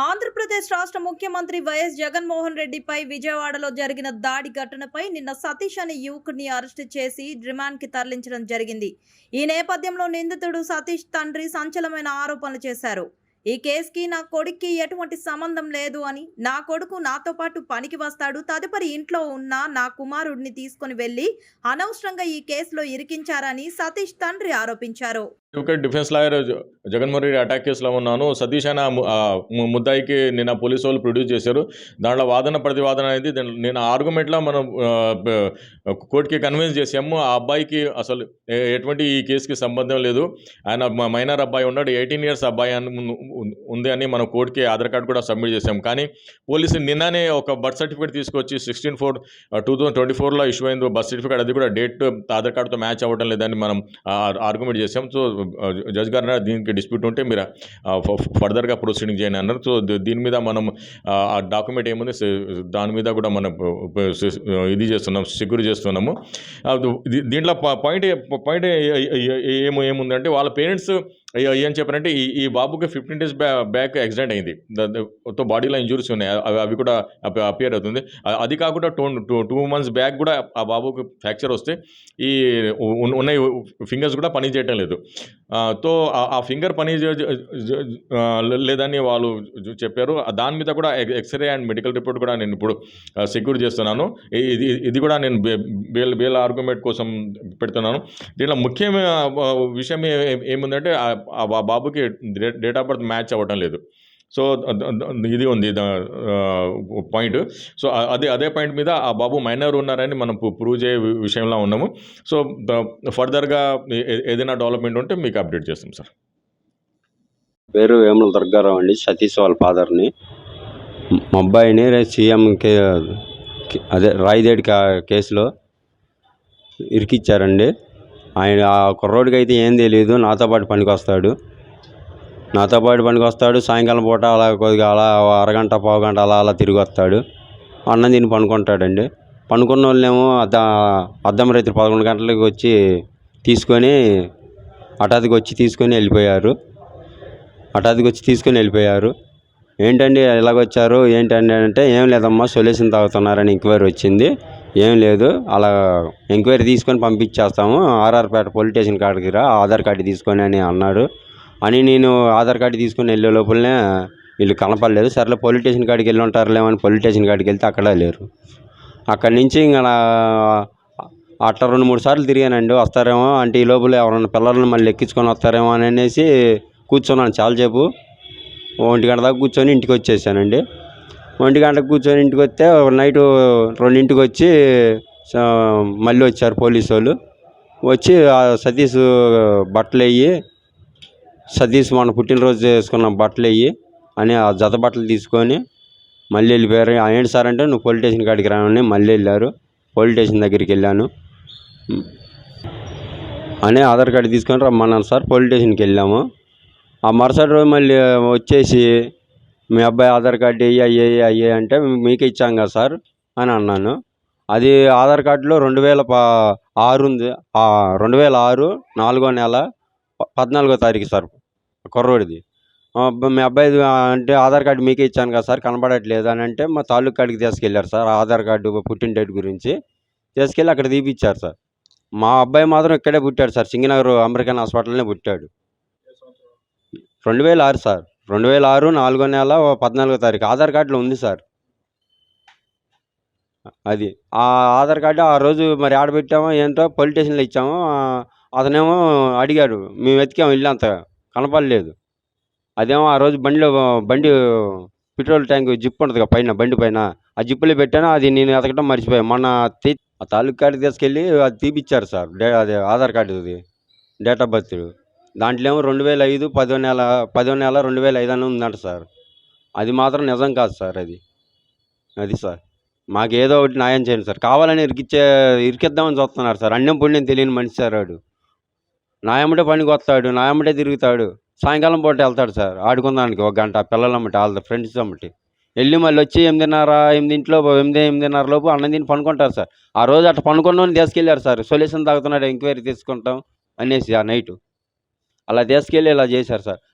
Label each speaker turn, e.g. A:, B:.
A: ఆంధ్రప్రదేశ్ రాష్ట్ర ముఖ్యమంత్రి వైఎస్ జగన్మోహన్ రెడ్డిపై విజయవాడలో జరిగిన దాడి ఘటనపై నిన్న సతీష్ అనే యువకుడిని అరెస్టు చేసి రిమాండ్కి తరలించడం జరిగింది. ఈ నేపథ్యంలో నిందితుడు సతీష్ తండ్రి సంచలమైన ఆరోపణలు చేశారు. ఈ కేసుకి నా కొడుక్కి ఎటువంటి సంబంధం లేదు అని నా కొడుకు నాతో పాటు పనికి వస్తాడు తదుపరి ఇంట్లో ఉన్న నా కుమారుడిని తీసుకుని వెళ్ళి అనవసరంగా ఈ కేసులో ఇరికించారని సతీష్ తండ్రి ఆరోపించారు.
B: ఒక defence lawyer Jaganmohan Reddy attack కేసులో ఉన్నాను. సతీష్ అనే ముద్దాయికి నిన్న పోలీసు వాళ్ళు ప్రొడ్యూస్ చేశారు. దాంట్లో వాదన ప్రతివాదన అనేది నేను ఆర్గ్యుమెంట్లో మనం కోర్టుకి కన్విన్స్ చేసాము ఆ అబ్బాయికి అసలు ఎటువంటి ఈ కేసుకి సంబంధం లేదు. ఆయన మైనర్ అబ్బాయి ఉన్నాడు ఎయిటీన్ ఇయర్స్ అబ్బాయి అని ఉంది అని మనం కోర్టుకి ఆధార్ కార్డు కూడా సబ్మిట్ చేసాం కానీ పోలీసులు నిన్ననే ఒక బర్త్ సర్టిఫికేట్ తీసుకొచ్చి sixteen four two thousand twenty ఫోర్లో ఇష్యూ అయింది. బర్త్ సర్టిఫికేట్ అది కూడా డేట్ ఆధార్ కార్డుతో మ్యాచ్ అవ్వడం లేదని మనం ఆర్గ్యుమెంట్ చేసాం సో జడ్జ్ గారు దీనికి డిస్ప్యూట్ ఉంటే మీరు ఫర్దర్గా ప్రొసీడింగ్ చేయండి అన్నారు. సో దీని మీద మనం ఆ, డాక్యుమెంట్ ఏముంది? దాని మీద కూడా మనం ఇది చేస్తున్నాం సెక్యూర్ చేస్తున్నాము. దీంట్లో పాయింట్ పాయింట్ ఏమో ఏముందంటే వాళ్ళ పేరెంట్స్ ఏం చెప్పారంటే ఈ ఈ బాబుకి ఫిఫ్టీన్ డేస్ బ్యా బ్యాక్ యాక్సిడెంట్ అయింది. తో బాడీలో ఇంజురీస్ ఉన్నాయి. అవి అవి కూడా అపియర్ అవుతుంది. అది కాకుండా two two two months back కూడా ఆ బాబుకి ఫ్రాక్చర్ వస్తే ఈ ఉన్న- ఫింగర్స్ కూడా పని చేయటం లేదు. తో ఆ- ఫింగర్ పని లేదని వాళ్ళు చెప్పారు. దాని మీద కూడా ఎక్స్రే అండ్ మెడికల్ రిపోర్ట్ కూడా నేను ఇప్పుడు సెక్యూర్ చేస్తున్నాను. ఇది ఇది కూడా నేను బే- బేల్ బేల్ ఆర్గ్యుమెంట్ కోసం పెడుతున్నాను. దీంట్లో ముఖ్యమైన విషయం ఏముందంటే ఆ బాబుకి డేట్ ఆఫ్ బర్త్ మ్యాచ్ అవ్వటం లేదు. సో ఇది ఉంది పాయింట్. సో అదే అదే పాయింట్ మీద ఆ బాబు మైనర్ ఉన్నారని మనం ప్రూవ్ చేయ విషయంలో ఉన్నాము. సో ఫర్దర్గా ఏదైనా డెవలప్మెంట్ ఉంటే మీకు అప్డేట్ చేస్తాం సార్.
C: పేరు వేముల దుర్గారావు అండి. సతీష్ వాళ్ళ ఫాదర్ని. మా అబ్బాయిని సీఎం కే అదే రాయిదేడి కేసులో ఇరికిచ్చారండి. ఆయన ఆ కుర్రోడికి అయితే ఏం తెలియదు నాతో పాటు పనికి వస్తాడు నాతో పాటు పనికి వస్తాడు సాయంకాలం పూట అలా కొద్దిగా అలా అరగంట పావు గంట అలా అలా తిరిగి వస్తాడు. అన్నం తిని పనుకుంటాడండి. పనుకున్న వాళ్ళేమో అద్ద అద్దం రైతులు పదకొండు గంటలకు వచ్చి తీసుకొని హఠాత్తుగా వచ్చి తీసుకొని వెళ్ళిపోయారు. హఠాత్తుగా వచ్చి తీసుకొని వెళ్ళిపోయారు. ఏంటండి ఎలాగొచ్చారు ఏంటండి అంటే ఏం లేదమ్మా సొల్యూషన్ తాగుతున్నారని ఎంక్వైరీ వచ్చింది. ఏం లేదు. అలా ఎంక్వైరీ తీసుకొని పంపించేస్తాము. ఆర్ఆర్పేట పోలీస్ స్టేషన్ కాడికి రా ఆధార్ కార్డు తీసుకొని అని అన్నాడు. అని నేను ఆధార్ కార్డు తీసుకొని వెళ్ళే లోపలనే వీళ్ళు కనపడలేదు. సర్లే పోలీస్ స్టేషన్ కాడికి వెళ్ళి ఉంటారులేమని పోలీస్ స్టేషన్ కాడికి వెళ్తే అక్కడ లేరు. అక్కడి నుంచి ఇంకా అట్ట అట్లా రెండు మూడు సార్లు తిరిగానండి. వస్తారేమో అంటే ఈ లోపల ఎవరైనా పిల్లల్ని మళ్ళీ ఎక్కించుకొని వస్తారేమో అని అనేసి కూర్చున్నాను చాలాసేపు. ఒంటి గంట దాకా కూర్చొని ఇంటికి వచ్చేసానండి. ఒంటి గంటకు కూర్చొని ఇంటికి వస్తే నైట్ రెండింటికి వచ్చి మళ్ళీ వచ్చారు పోలీసు వాళ్ళు. వచ్చి సతీష్ బట్టలు వేయి సతీష్ మన పుట్టినరోజు చేసుకున్న బట్టలు వేయి అని ఆ జత బట్టలు తీసుకొని మళ్ళీ వెళ్ళిపోయారు. ఏంటి సార్ అంటే నువ్వు పోలీస్ స్టేషన్ కాడికి రావని మళ్ళీ వెళ్ళారు. పోలీస్ స్టేషన్ దగ్గరికి వెళ్ళాను. అని ఆధార్ కార్డు తీసుకొని రమ్మన్నాను సార్. పోలీస్ స్టేషన్కి వెళ్ళాము. ఆ మరుసటి రోజు మళ్ళీ వచ్చేసి మీ అబ్బాయి ఆధార్ కార్డు ఏ అయ్యే అయ్యే అంటే మీకే ఇచ్చాం కదా సార్ అని అన్నాను. అది ఆధార్ కార్డులో రెండు వేల పా ఆరు ఉంది. రెండు వేల ఆరు నాలుగో నెల పద్నాలుగో తారీఖు సార్ కుర్రోడిది. మీ అబ్బాయి అంటే ఆధార్ కార్డు మీకే ఇచ్చాను కదా సార్ కనబడట్లేదు అని అంటే మా తాలూకు కాడికి తీసుకెళ్ళారు సార్ ఆధార్ కార్డు పుట్టిన డేట్ గురించి. తీసుకెళ్ళి అక్కడ తీపిచ్చారు సార్. మా అబ్బాయి మాత్రం ఇక్కడే పుట్టాడు సార్ సింగనగర్ అమెరికన్ హాస్పిటల్నే పుట్టాడు. రెండు వేల ఆరు సార్. రెండు వేల ఆరు నాలుగో నెల పద్నాలుగో తారీఖు. ఆధార్ కార్డులో ఉంది సార్. అది. ఆ ఆధార్ కార్డు ఆ రోజు మరి ఆడబెట్టామో ఏంటో పోలీస్ స్టేషన్లో ఇచ్చాము అతనేమో అడిగాడు మేము వెతికాము ఇల్లు అంత కనపడలేదు. అదేమో ఆ రోజు బండిలో బండి పెట్రోల్ ట్యాంక్ జిప్ ఉంటుంది పైన బండి పైన ఆ జిప్పులో పెట్టాను అది నేను ఎతకడం మర్చిపోయాను. మొన్న ఆ తాలూకు కార్డు తీసుకెళ్ళి అది తీపిచ్చారు సార్ డే అదే Aadhaar card date of birth. దాంట్లో ఏమో రెండు వేల ఐదు పదో నెల పదో నెల రెండు వేల ఐదు అని ఉందంట సార్. అది మాత్రం నిజం కాదు సార్ అది. అది సార్. మాకు ఏదో ఒకటి న్యాయం చేయండి సార్. కావాలని ఇరికిచ్చే ఇరికిద్దామని చూస్తున్నారు సార్. అన్నం పుణ్యం తెలియని మనిషి సార్ వాడు. నాయమ్మటే పనికి వస్తాడు నాయమ్మటే తిరుగుతాడు. సాయంకాలం పూట వెళ్తాడు సార్ ఆడుకుందానికి ఒక గంట. పిల్లలమ్మటి వాళ్ళ ఫ్రెండ్స్ అమ్మటి. వెళ్ళి మళ్ళీ వచ్చి ఎనిమిదిన్నర ఎనిమిదింట్లో ఎనిమిది ఎనిమిదిన్నర లోపు అన్నం తిని పనుకుంటారు సార్. ఆ రోజు అట్లా పనుకున్న తీసుకెళ్ళారు సార్. సొల్యూషన్ తాగుతున్నాడు ఎంక్వైరీ తీసుకుంటాం అనేసి ఆ నైటు. అలా తీసుకెళ్ళి ఇలా చేశారు సార్.